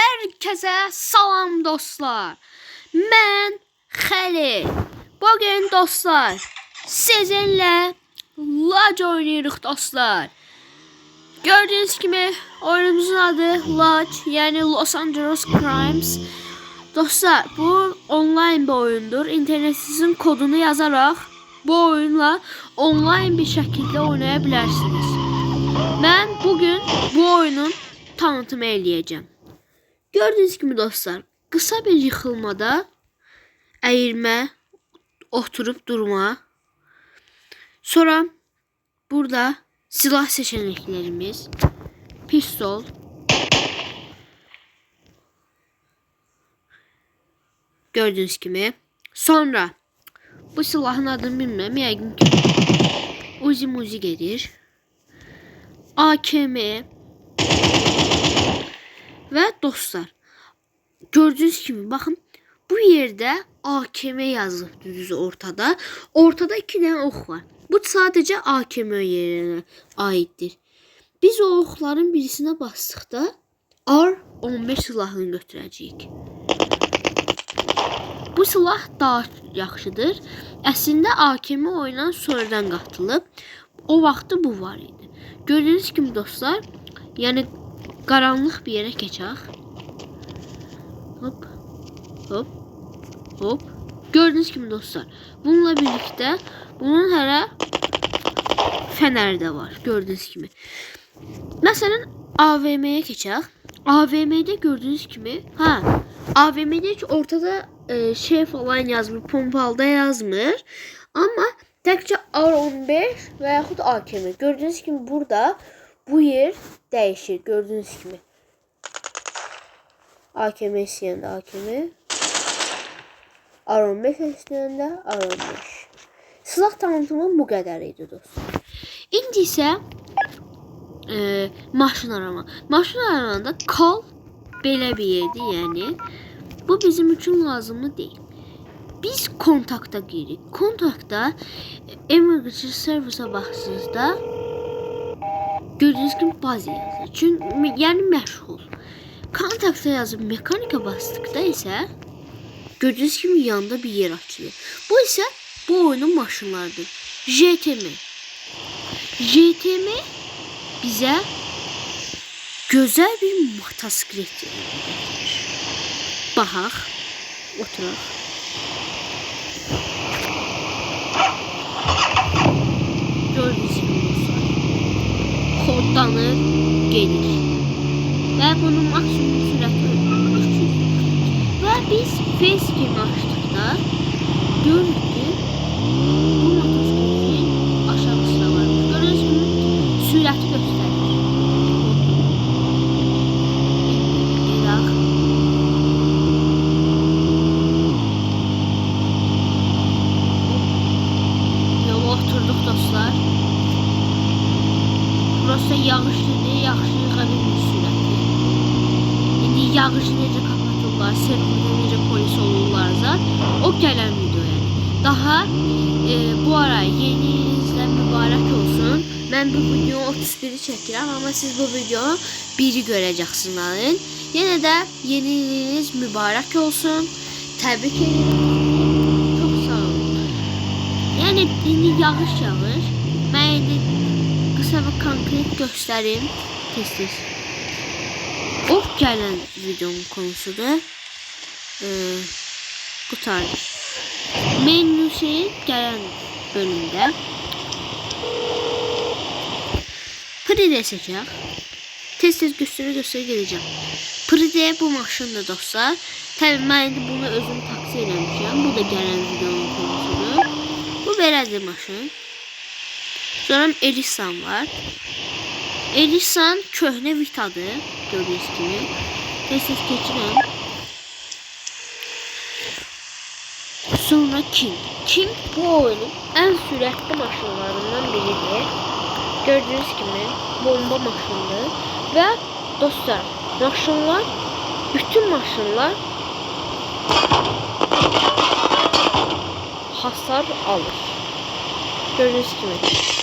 Herkese salam dostlar. Mən Xəlil. Bugün dostlar sizinlə Lac oynayırıq dostlar. Gördüğünüz kimi oyunumuzun adı Lac yani Los Angeles Crimes. Dostlar bu online bir oyundur. İnternetinizin kodunu yazarak bu oyunla online bir şekilde oynayabilirsiniz. Ben bugün bu oyunun tanıtımı eləyəcəm. Gördüğünüz gibi dostlar, kısa bir yıkılmada əyilmə, oturup durma. Sonra burada silah seçeneklerimiz, pistol, gördüğünüz gibi. Sonra bu silahın adını bilmem, yəqin ki Uzi Muzi gelir. AKM ve dostlar gördüğünüz gibi bakın bu yerde AKM yazılıb düz ortada. Ortada iki tane ox var. Bu sadece AKM yerine aittir. Biz o oxların birisine bastıqda R15 silahını götürəcəyik. Bu silah daha yaxşıdır. Əslində AKM oyuna sonradan qatılıb. O vaxtı bu var idi. Gördüğünüz gibi dostlar, yani karanlık bir yere keçək. Hop. Hop. Hop. Gördüğünüz gibi dostlar. Bununla birlikte bunun hələ fənər də var. Gördüğünüz gibi. Məsələn, AVM-yə keçək. AVM-də gördüğünüz kimi, ha, AVM-də heç ortada e, şey falan yazmır, pompalda yazmır. Ama təkcə R15 və yaxud AKM. Gördüğünüz gibi burada bu yer değişir. Gördüğünüz gibi. AKM istəyəndə AKM. R15 istəyəndə R15. Silah tanıtımı bu qədər idi dostlar. İndi isə e, maşın arama. Maşın aramanda kol belə bir yerdir, yəni. Bu bizim üçün lazımlı deyil. Biz kontakta girik. Kontakta emergency service'a baxsınızda gördüğünüz gibi bazı yazır. Çünkü yani meşgul. Kontakta yazıp mekanika bastıkta ise gördüğünüz gibi yanında bir yer açılıyor. Bu ise bu oyunun maşınlarıdır. JTM. JTM bize güzel bir motosiklet getirir. Bahaq, oturaq. Gördüğünüz gibi Kodlanır, gelir. Ve bunun maksimum sürəti 300. Ve biz facecam açdıqda görürük ki bu motosikletin aşağısında varmış. Gördüğünüz gibi sürəti göstərir. Gedək. Yola oturduk dostlar. Burası yağışlıdır, yaxşı yığa bilmir sürəti. İndi yağışı necə kapatırlar, serverdə necə polis olurlarsa, o gələn video yəni. Daha e, bu ara yeni ilinizlə mübarək olsun. Mən bu video 31-i çəkirəm, amma siz bu video 1-i görəcəksiniz. Yenə də yeni iliniz mübarək olsun. Təbrik edirəm. Çox sağ olun. Yəni indi yağış yağır. Mən indi qısa və konkret göstərim tez-tez. O gələn videonun konusudur. Ee, qutardı. Menü şey gələn bölümdə Pride seçək. Tez-tez göstərə göstərə gedəcəm. Pride bu maşındır dostlar. Mən indi bunu özüm taksi eləmişəm. Bu da gələn videonun konusudur. Bu belədir maşın. Sonra Elisan var. Elisan köhnə Vita'dır. Gördüğünüz gibi. Tez-tez keçirəm. Sonra King. King bu oyunun en süratli maşınlarından biridir. Gördüğünüz gibi bomba maşındır. Ve dostlar maşınlar bütün maşınlar hasar alır. Gördüğünüz gibi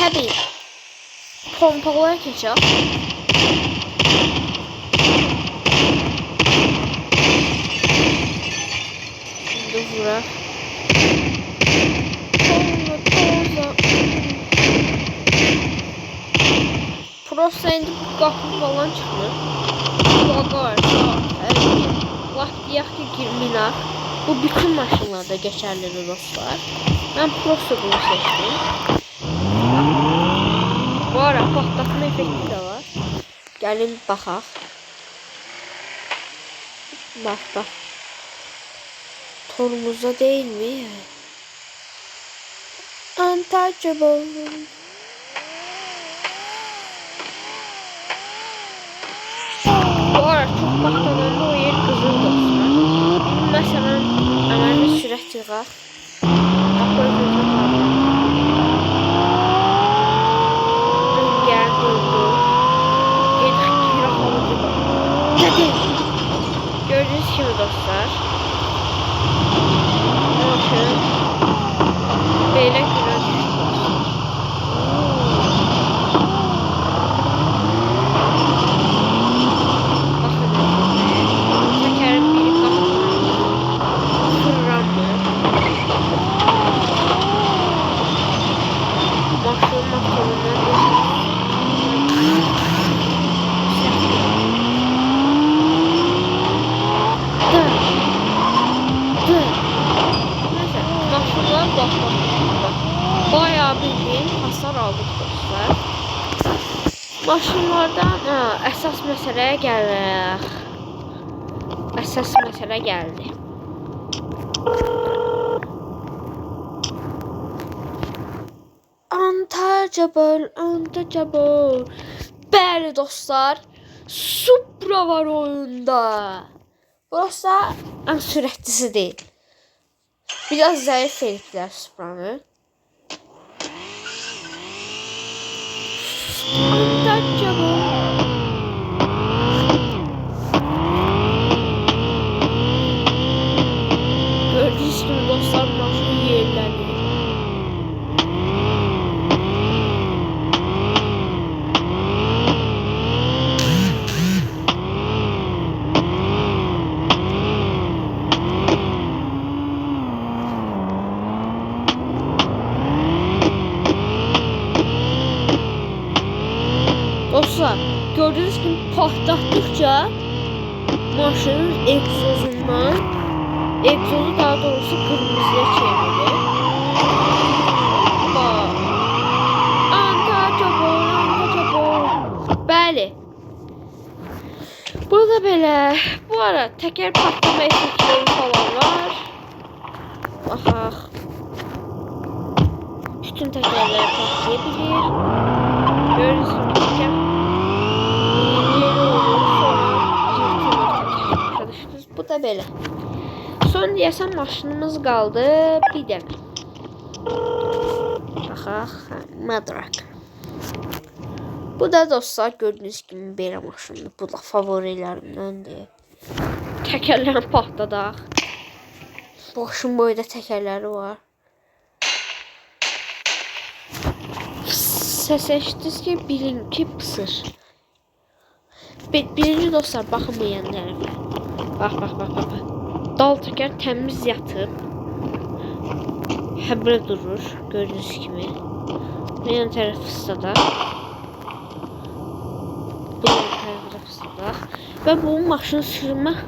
tabii pompalar atacağım. Şimdi vurak. Prosaydı bu kapı falan çıkmıyor. Baga var. Vaxt ki, girminar. Bu bütün maşınlarda geçerlidir dostlar. Ben Prosa bunu seçtim. Patlatma efekti de var. Gelin baxaq. Bak bak. Torumuzda değil mi? Untouchable. Bu ara çok baxtalarında o yer qızıl dostlar. Məsələn, əməlli sürət yığaq. Bax, böyle gözlə parlayır. Gel durdu. Gedik girək halıcı bak. Nədir? Gördüğünüz kimi dostlar. Bakın. Belə günə düşdü dostlar. Bakın özünə. Təkərin biri qalxır. Fırlanmır. Maşın maşınından Dı. Dı. Neyse, maşınlar bak bak. Bayağı bildiğin hasar aldık dostlar. Maşınlardan ha, əsas məsələyə gəlir. Əsas məsələ gəldi. Untouchable, untouchable. Bəli dostlar, Supra var oyunda. Burası ən sürətlisi deyil. Biraz zayıf eliblər Supra'nı. Untouchable. Gördüğünüz gibi dostlar maşın yerleniyor. Dostlar gördüğünüz gibi patlattıkça maşının egzozundan egzozu daha doğrusu kırmızıya çevirir. Bak. Untouchable, untouchable. Bəli. Burada belə bu ara təkər patlama effektləri falan var. Baxaq. Bütün təkərlər patlayabilir. Təkər. Arkadaşlar bu da belə. Son deyəsən maşınımız qaldı bir dənə. Baxaq, Madrak. Bu da dostlar gördüğünüz kimi belə maşındır. Bu da favorilərimdəndir. Təkərlərini patladaq. Başın boyda təkərləri var. Səs eşitdiniz ki, bilin ki pısır. Bir, birinci dostlar baxın bu yan tərəfə. Bax, bax, bax, bax. bax. Dal təkər təmiz yatıb. Həbrə durur, gördüyünüz kimi. Bu yan tərəf fıstada. Bu yan tərəfə fıstada. Və bu maşını sürmək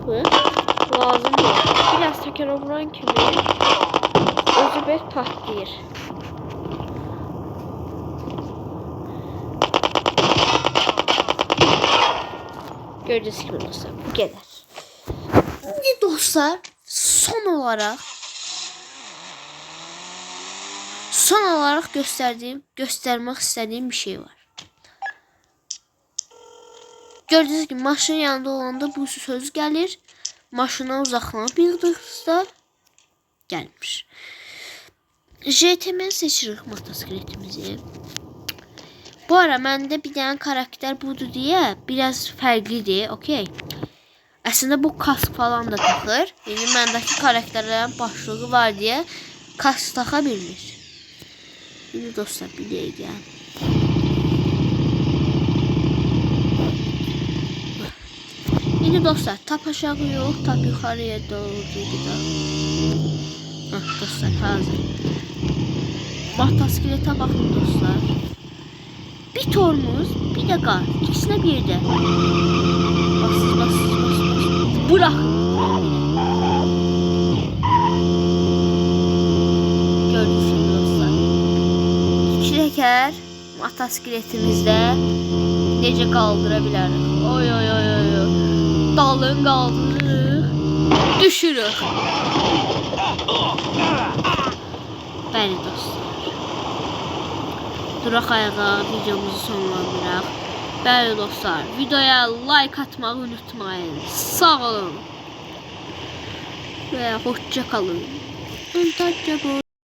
lazım. Biraz təkərə vuran kimi özü bir patlayır. Gördüğünüz gibi dostlar bu kadar. Şimdi dostlar son olarak son olarak gösterdiğim göstermek istediğim bir şey var. Gördüğünüz gibi maşının yanında olanda bu söz gelir. Maşından uzaklanıp yığdıqda gelmiş. JTM seçirik motosikletimizi. Bu ara məndə bir dənə karakter budur deyə biraz fərqlidir, okey. Əslində bu kask falan da taxır. Yəni məndəki karakterlərin başlığı var deyə kask taxa bilmir. Dostlar bir dəqiqə. İndi dostlar tap aşağı yox, tap yuxarıya doğru. Hah, dostlar hazır. Motosikletə baxın dostlar. Bir tormuz, bir de gaz. İkisi ikisine bir de. Bassız Bırakın. Gördüğünüz gibi dostlar. İki teker motosikletimizde necə qaldıra bilərik. Oy oy oy oy. Dalın qaldırırıq. Düşürük. Bəli dostlar. Duraq ayağa videomuzu sonlandıraq. Bəli dostlar, videoya like atmağı unutmayın. Sağ olun. Ve hoşça kalın. Untouchable.